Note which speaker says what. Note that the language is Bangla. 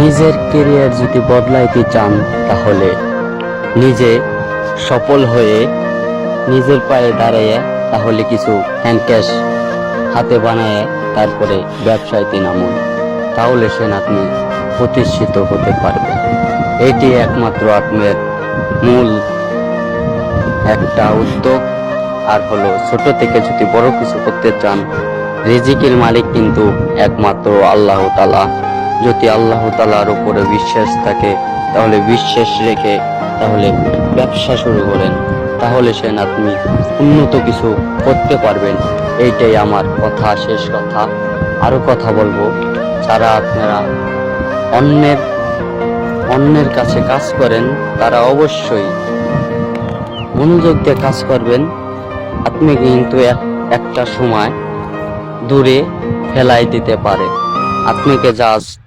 Speaker 1: নিজের কেরিয়ার যদি বদলাইতে চান, তাহলে নিজে সফল হয়ে নিজের পায়ে দাঁড়িয়ে তাহলে কিছু হ্যান্ড ক্যাশ হাতে বানায় তারপরে ব্যবসায়তে নামুন। তাহলে সেন আপনি প্রতিষ্ঠিত হতে পারবেন এটি একমাত্র আপনার মূল একটা উদ্যোগ। আর হলো, ছোট থেকে যদি বড় কিছু করতে চান, রিজিকের মালিক কিন্তু একমাত্র আল্লাহ তালা যদি আল্লাহ তালার উপরে বিশ্বাস থাকে, তাহলে বিশ্বাস রেখে তাহলে ব্যবসা শুরু করেন। তাহলে সেন আপনি উন্নত কিছু করতে পারবেন। এইটাই আমার কথা, শেষ কথা। আরও কথা বলব, যারা আপনারা অন্যের অন্যের কাছে কাজ করেন, তারা অবশ্যই মনোযোগ দিয়ে কাজ করবেন। আপনি কিন্তু এক- একটা সময় দূরে ফেলাই দিতে পারে। আপনাকে জাস্ট